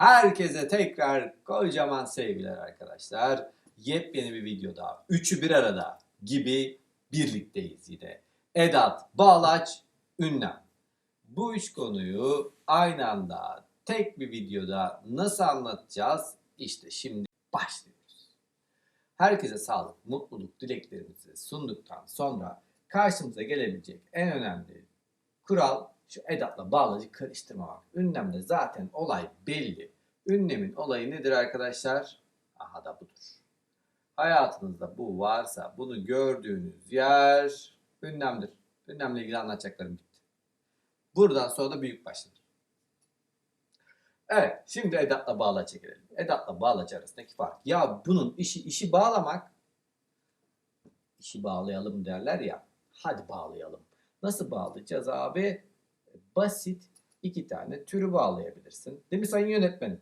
Herkese tekrar kocaman sevgiler arkadaşlar. Yepyeni bir videoda, üçü bir arada gibi birlikteyiz yine. Edat, Bağlaç, Ünlem. Bu üç konuyu aynı anda tek bir videoda nasıl anlatacağız? İşte şimdi başlıyoruz. Herkese sağlık, mutluluk dileklerimizi sunduktan sonra karşımıza gelebilecek en önemli kural şu edatla bağlacı karıştırmamak. Ünlemde zaten olay belli. Ünlemin olayı nedir arkadaşlar? Aha da budur. Hayatınızda bu varsa bunu gördüğünüz yer ünlemdir. Ünlemle ilgili anlatacaklarım bitti. Buradan sonra da büyük başladır. Evet, şimdi edatla bağlaca gelelim. Edatla bağlaca arasındaki fark. Ya bunun işi işi bağlamak, işi bağlayalım derler ya. Hadi bağlayalım. Nasıl bağlayacağız abi? Basit iki tane türü bağlayabilirsin. Değil mi sayın yönetmenim?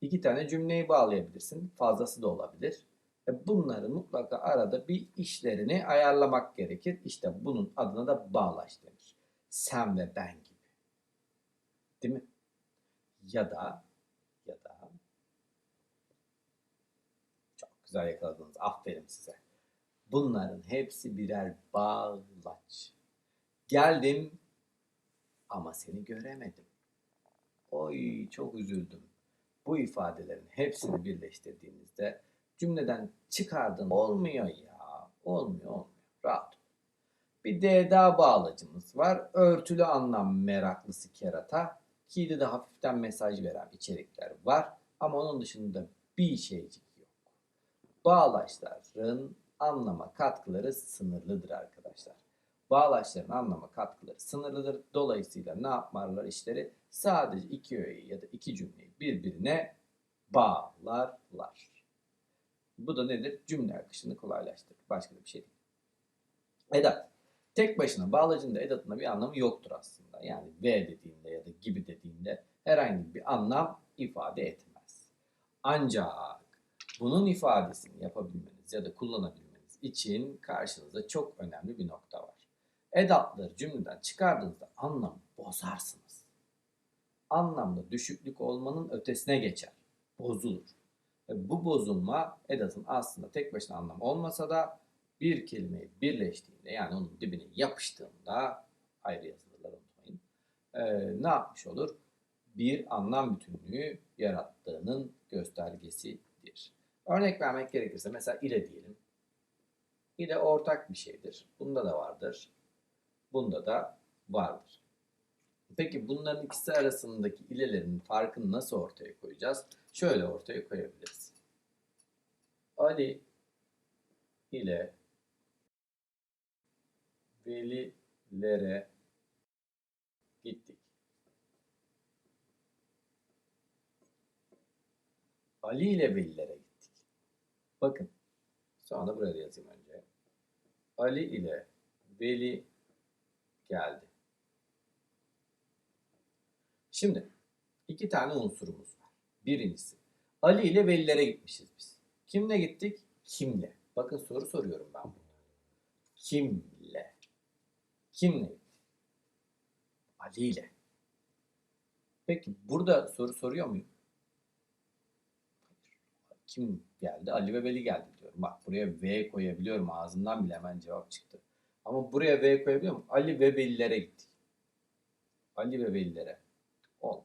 İki tane cümleyi bağlayabilirsin. Fazlası da olabilir. E bunları mutlaka arada bir işlerini ayarlamak gerekir. İşte bunun adına da bağlaç denir. Sen ve ben gibi. Değil mi? Ya da ya da çok güzel yakaladınız. Aferin size. Bunların hepsi birer bağlaç. Geldim ama seni göremedim. Oy çok üzüldüm. Bu ifadelerin hepsini birleştirdiğimizde cümleden çıkardın olmuyor ya. Olmuyor olmuyor. Rahat ol. Bir DDA bağlacımız var. Örtülü anlam meraklısı kerata. Ki de hafiften mesaj veren içerikler var. Ama onun dışında bir şeycik yok. Bağlaçların anlama katkıları sınırlıdır arkadaşlar. Bağlaçların anlama katkıları sınırlıdır. Dolayısıyla ne yaparlar işleri? Sadece iki öğeyi ya da iki cümleyi birbirine bağlarlar. Bu da nedir? Cümle akışını kolaylaştırır. Başka bir şey değil. Edat. Tek başına bağlacın da edatın da bir anlamı yoktur aslında. Yani ve dediğinde ya da gibi dediğinde herhangi bir anlam ifade etmez. Ancak bunun ifadesini yapabilmeniz ya da kullanabilmeniz için karşınızda çok önemli bir nokta var. Edatları cümleden çıkardığınızda anlamı bozarsınız. Anlamda düşüklük olmanın ötesine geçer. Bozulur. Ve bu bozulma edatın aslında tek başına anlam olmasa da bir kelimeyi birleştiğinde yani onun dibine yapıştığında ayrı yazılırlar unutmayın. Ee, ne yapmış olur? Bir anlam bütünlüğü yarattığının göstergesidir. Örnek vermek gerekirse mesela ile diyelim. İle ortak bir şeydir. Bunda da vardır. Bunda da vardır. Peki bunların ikisi arasındaki ilelerin farkını nasıl ortaya koyacağız? Şöyle ortaya koyabiliriz. Ali ile velilere gittik. Ali ile velilere gittik. Bakın. Sonra buraya yazayım önce. Ali ile veli geldi. Şimdi iki tane unsurumuz var. Birincisi Ali ile velilere gitmişiz biz. Kimle gittik? Kimle? Bakın soru soruyorum ben burada. Kimle? Kimle? Ali ile. Peki burada soru soruyor muyum? Kim geldi? Ali ve Veli geldi diyorum. Bak buraya V koyabiliyorum. Ağzımdan bile hemen cevap çıktı. Ama buraya V koyabiliyor muyum? Ali ve Velilere gittik. Ali ve Velilere. Olmaz.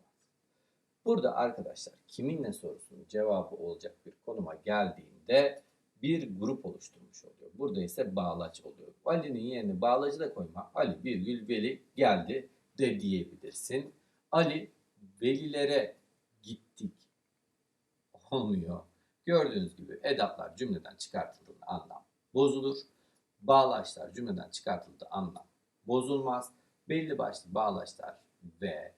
Burada arkadaşlar kiminle sorusunun cevabı olacak bir konuma geldiğinde bir grup oluşturmuş oluyor. Burada ise bağlaç oluyor. Ali'nin yerine bağlacı da koyma. Ali virgül veli geldi de diyebilirsin. Ali velilere gittik. Olmuyor. Gördüğünüz gibi edatlar cümleden çıkartıldığında anlam bozulur. Bağlaçlar cümleden çıkartıldığı anlam bozulmaz. Belli başlı bağlaçlar ve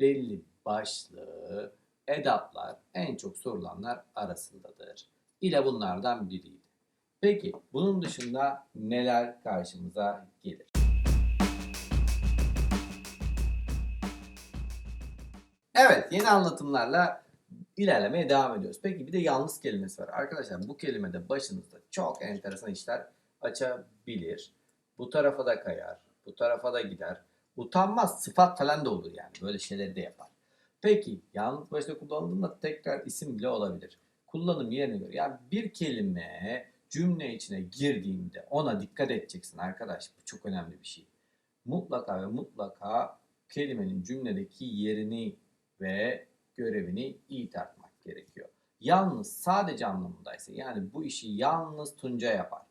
belli başlı edatlar en çok sorulanlar arasındadır. İle bunlardan biriydi. Peki bunun dışında neler karşımıza gelir? Evet yeni anlatımlarla ilerlemeye devam ediyoruz. Peki bir de yalnız kelimesi var. Arkadaşlar bu kelimede başınızda çok enteresan işler açabilir. Bu tarafa da kayar, bu tarafa da gider. Utanmaz sıfat falan da olur yani. Böyle şeyleri de yapar. Peki yalnız başta kullanıldığında tekrar isim bile olabilir. Kullanım yerine göre. Yani bir kelime cümle içine girdiğinde ona dikkat edeceksin arkadaş. Bu çok önemli bir şey. Mutlaka ve mutlaka kelimenin cümledeki yerini ve görevini iyi tartmak gerekiyor. Yalnız sadece anlamındaysa yani bu işi yalnız Tunca yapar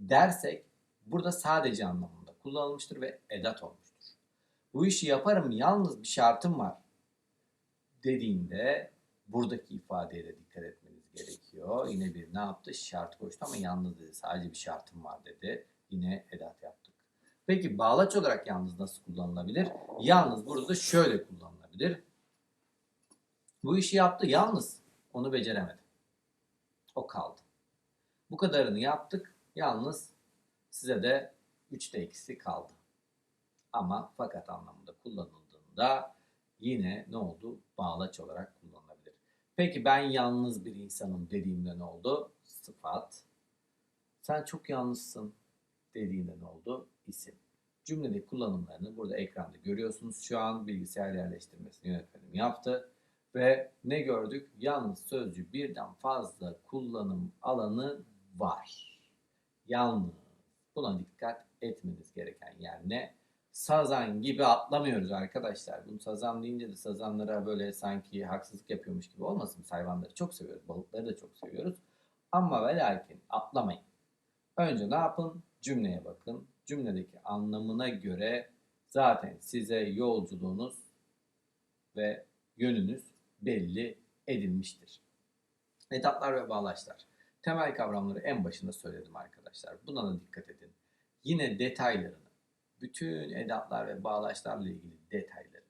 dersek burada sadece anlamında kullanılmıştır ve edat olmuştur. Bu işi yaparım yalnız bir şartım var dediğinde buradaki ifadeye de dikkat etmeniz gerekiyor. Yine bir ne yaptı? Şart koştu ama yalnız dedi. Sadece bir şartım var dedi. Yine edat yaptık. Peki bağlaç olarak yalnız nasıl kullanılabilir? Yalnız burada şöyle kullanılabilir. Bu işi yaptı yalnız onu beceremedi. O kaldı. Bu kadarını yaptık. Yalnız size de 3'te ikisi kaldı. Ama fakat anlamında kullanıldığında yine ne oldu? Bağlaç olarak kullanılabilir. Peki ben yalnız bir insanım dediğimde ne oldu? Sıfat. Sen çok yalnızsın dediğinde ne oldu? İsim. Cümledeki kullanımlarını burada ekranda görüyorsunuz. Şu an bilgisayar yerleştirmesini yönetmenim yaptı. Ve ne gördük? Yalnız sözcüğü birden fazla kullanım alanı var. Yalnız. Buna dikkat etmeniz gereken yer ne? Sazan gibi atlamıyoruz arkadaşlar. Bunu sazan deyince de sazanlara böyle sanki haksızlık yapıyormuş gibi olmasın. Hayvanları çok seviyoruz. Balıkları da çok seviyoruz. Ama ve lakin atlamayın. Önce ne yapın? Cümleye bakın. Cümledeki anlamına göre zaten size yolculuğunuz ve yönünüz belli edilmiştir. Etaplar ve bağlaçlar. Temel kavramları en başında söyledim arkadaşlar. Buna da dikkat edin. Yine detaylarını, bütün edatlar ve bağlaçlarla ilgili detayları,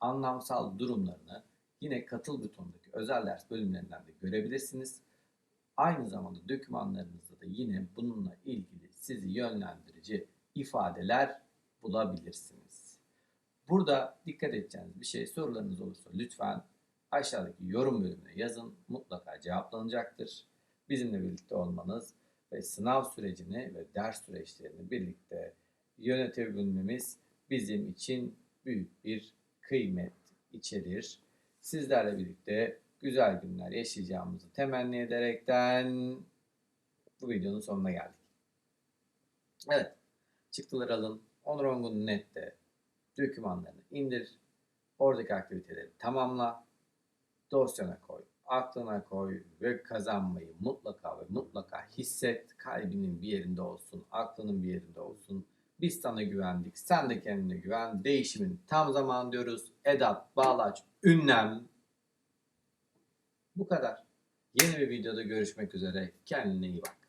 anlamsal durumlarını yine katıl butonundaki özel ders bölümlerinden de görebilirsiniz. Aynı zamanda dokümanlarınızda da yine bununla ilgili sizi yönlendirici ifadeler bulabilirsiniz. Burada dikkat edeceğiniz bir şey sorularınız olursa lütfen aşağıdaki yorum bölümüne yazın. Mutlaka cevaplanacaktır. Bizimle birlikte olmanız ve sınav sürecini ve ders süreçlerini birlikte yönetebilmemiz bizim için büyük bir kıymet içerir. Sizlerle birlikte güzel günler yaşayacağımızı temenni ederekten bu videonun sonuna geldik. Evet, çıktıları alın. Onur Ongun Net'te dokümanlarını indir. Oradaki aktiviteleri tamamla. Dosyana koy, aklına koy ve kazanmayı mutlaka ve mutlaka hisset. Kalbinin bir yerinde olsun, aklının bir yerinde olsun. Biz sana güvendik, sen de kendine güven. Değişimin tam zamanı diyoruz. Edat, bağlaç, ünlem. Bu kadar. Yeni bir videoda görüşmek üzere. Kendine iyi bak.